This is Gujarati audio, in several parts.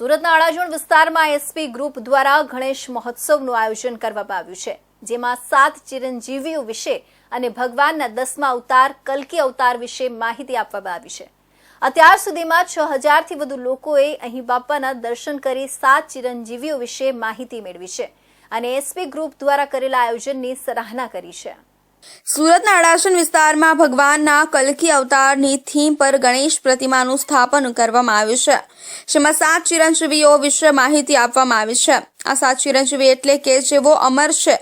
સુરતના અડાજણ વિસ્તારમાં એસપી ગ્રુપ દ્વારા ગણેશ મહોત્સવનું આયોજન કરવામાં આવ્યું છે, જેમાં સાત ચિરંજીવીઓ વિશે અને ભગવાનના દસમા અવતાર, કલ્કી અવતાર વિશે માહિતી આપવામાં આવી છે. અત્યાર સુધીમાં છ હજારથી વધુ લોકોએ અહીં બાપાના દર્શન કરી સાત ચિરંજીવીઓ વિશે માહિતી મેળવી છે અને એસપી ગ્રુપ દ્વારા કરેલા આયોજનની સરાહના કરી છે. સુરતના અડાસન વિસ્તારમાં ભગવાનના કલકી અવતારની થીમ પર ગણેશ પ્રતિમાનું સ્થાપન કરવામાં આવ્યું છે. જેમાં સાત ચિરંજીવીઓ વિશે માહિતી આપવામાં આવી છે. આ સાચી ચિરંજીવી એટલે કે જેવો અમર છે.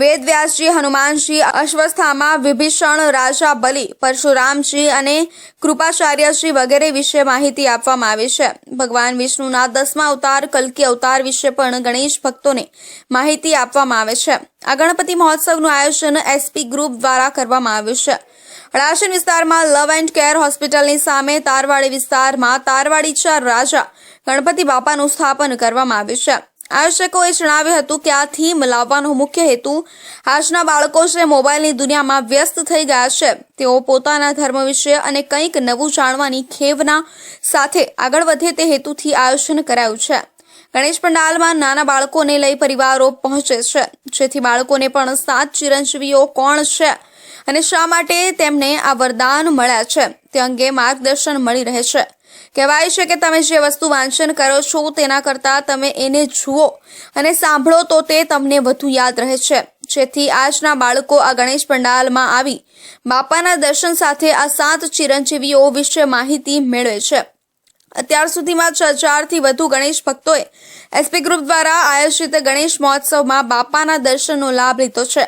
વેદવ્યાસજી હનુમાનજી અશ્વસ્થામાં વિભીષણ રાજા બલિ, પરશુરામજી અને કૃપાચાર્યજી વગેરે વિશે માહિતી આપવામાં આવી છે. ભગવાન વિષ્ણુના દસમા અવતાર, કલ્કી અવતાર વિશે પણ ગણેશ ભક્તોને માહિતી આપવામાં આવે છે. આ ગણપતિ મહોત્સવનું આયોજન એસપી ગ્રુપ દ્વારા કરવામાં આવ્યું છે. અડાશન વિસ્તારમાં લવ એન્ડ કેર હોસ્પિટલની સામે તારવાડી વિસ્તારમાં તારવાડી ચાર રાજા ગણપતિ બાપાનું સ્થાપન કરવામાં આવ્યું છે. આયોજકોએ જણાવ્યું હતું કે આ થીમ લાવવાનો મુખ્ય હેતુ આજના બાળકો છે મોબાઈલની દુનિયામાં વ્યસ્ત થઈ ગયા છે, તેઓ પોતાના ધર્મ વિશે અને કંઈક નવું જાણવાની ખેવના સાથે આગળ વધે તે હેતુથી આયોજન કરાયું છે. ગણેશ પંડાલમાં નાના બાળકોને લઈ પરિવારો પહોંચે છે, જેથી બાળકોને પણ સાત ચિરંજીવીઓ કોણ છે અને શા માટે તેમને આ વરદાન મળ્યા છે, તે અંગે માર્ગદર્શન મળી રહે છે. કહેવાય છે કે તમે જે વસ્તુ વાંચન કરો છો, તેના કરતાં તમે એને જુઓ અને સાંભળો તો તે તમને વધુ યાદ રહે છે. જેથી આજના બાળકો આ ગણેશ પંડાલમાં આવી બાપાના દર્શન સાથે આ સાત ચિરંજીવીઓ વિશે માહિતી મેળવે છે. અત્યાર સુધીમાં છ હજારથી વધુ ગણેશ ભક્તોએ એસપી ગ્રુપ દ્વારા આયોજિત ગણેશ મહોત્સવમાં બાપાના દર્શનનો લાભ લીધો છે.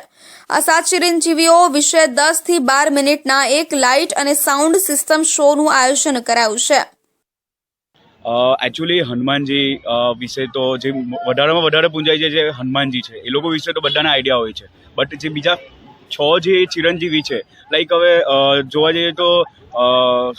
આ સાત ચિરંજીવીઓ વિશે દસથી બાર મિનિટના એક લાઇટ અને સાઉન્ડ સિસ્ટમ શોનું આયોજન કરાયું છે. એકચ્યુઅલી હનુમાનજી વિશે તો જે વધારેમાં વધારે પૂંજાય છે જે હનુમાનજી છે. એ લોકો વિશે તો બધાને આઈડિયા હોય છે. બટ જે બીજા છ જે ચિરંજીવી છે લાઈક હવે જોવા જઈએ તો અ,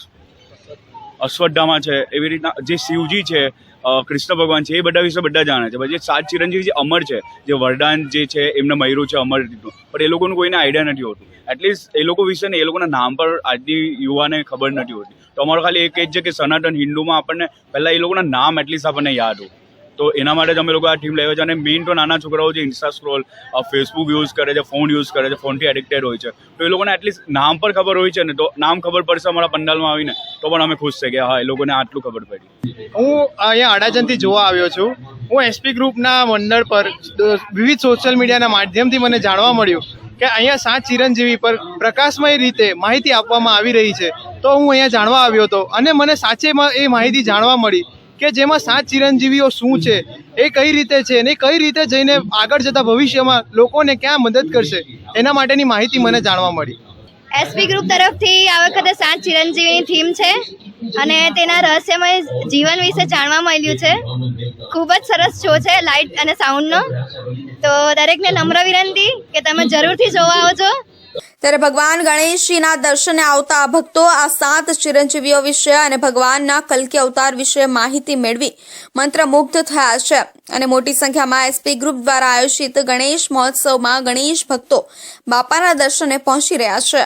છે એવી રીતના જે શિવજી છે કૃષ્ણ ભગવાન છે, એ બધા વિશે બધા જાણે છે. પછી સાત ચિરંજીવી જે અમર છે, જે વરદાન જે છે, એમને મયરું છે અમર રીતનું. પણ એ લોકોનું કોઈને આઈડિયા નથી હોતું. એટલીસ્ટ એ લોકો વિશે ને એ લોકોના નામ પર આજની યુવાને ખબર નથી હોતી. તો અમારો ખાલી એક જ છે કે સનાતન હિન્દુમાં આપણને પહેલાં એ લોકોના નામ એટલીસ્ટ આપણને યાદ હોય. તો એના માટે જ અમે લોકો આ ટીમ લાવ્યા છે. અને મેઇન તો નાના છોકરાઓ જે ઇન્સ્ટા સ્ક્રોલ ફેસબુક યુઝ કરે છે ફોન યુઝ કરે છે ફોનથી એડિક્ટેડ હોય છે. તો એ લોકોને એટલીસ્ટ નામ પર ખબર હોય છે ને, તો નામ ખબર પડશે અમારા પંડાલમાં આવીને, તો પણ અમે ખુશ છે કે હા, એ લોકોને આટલું ખબર પડી. હું અહીંયા અડાજનથી જોવા આવ્યો છું. હું એસપી ગ્રુપના મંડળ પર વિવિધ સોશિયલ મીડિયાના માધ્યમથી મને જાણવા મળ્યું કે અહીંયા સાત ચિરંજીવી પર પ્રકાશમય રીતે માહિતી આપવામાં આવી રહી છે. તો હું અહીંયા જાણવા આવ્યો હતો અને મને સાચેમાં એ માહિતી જાણવા મળી કે જેમાં સાત ચિરંજીવીઓ શું છે, એ કઈ રીતે છે અને કઈ રીતે જઈને આગળ જતા ભવિષ્યમાં લોકોને ક્યાં મદદ કરશે, એના માટેની માહિતી મને જાણવા મળી. એસપી ગ્રુપ તરફથી આ વખતે સાત ચિરંજીવીની થીમ છે અને તેના રહસ્યમય જીવન વિશે જાણવા મળ્યું છે. ખૂબ જ સરસ શો છે લાઇટ અને સાઉન્ડનો તો દરેકને નમ્ર વિનંતી કે તમે જરૂરથી જોવા આવજો. ત્યારે ભગવાન ગણેશજીના દર્શને આવતા ભક્તો આ સાત ચિરંજીવીઓ વિશે અને ભગવાનના કલ્કી અવતાર વિશે માહિતી મેળવી મંત્રમુગ્ધ થયા છે. અને મોટી સંખ્યામાં એસપી ગ્રુપ દ્વારા આયોજિત ગણેશ મહોત્સવમાં ગણેશ ભક્તો બાપાના દર્શને પહોંચી રહ્યા છે.